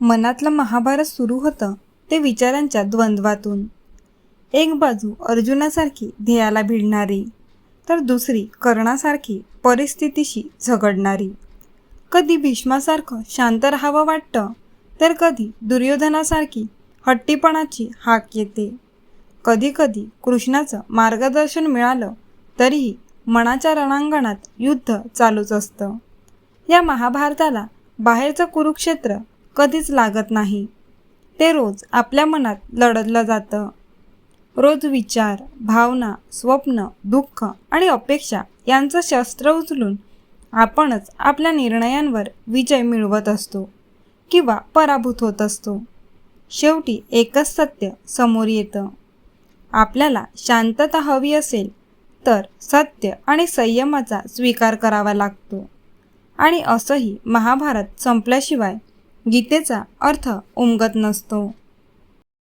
मनातलं महाभारत सुरू होतं ते विचारांच्या द्वंद्वातून. एक बाजू अर्जुनासारखी ध्येयाला भिडणारी तर दुसरी कर्णासारखी परिस्थितीशी झगडणारी. कधी भीष्मासारखं शांत राहावं वाटतं तर कधी दुर्योधनासारखी हट्टीपणाची हाक येते. कधीकधी कृष्णाचं मार्गदर्शन मिळालं तरीही मनाच्या रणांगणात युद्ध चालूच असतं. या महाभारताला बाहेरचं कुरुक्षेत्र कधीच लागत नाही. ते रोज आपल्या मनात लढलं जातं. रोज विचार भावना स्वप्न दुःख आणि अपेक्षा यांचं शस्त्र उचलून आपणच आपल्या निर्णयांवर विजय मिळवत असतो किंवा पराभूत होत असतो. शेवटी एकच सत्य समोर येतं. आपल्याला शांतता हवी असेल तर सत्य आणि संयमाचा स्वीकार करावा लागतो. आणि असंही महाभारत संपल्याशिवाय गीतेचा अर्थ उमगत नसतो.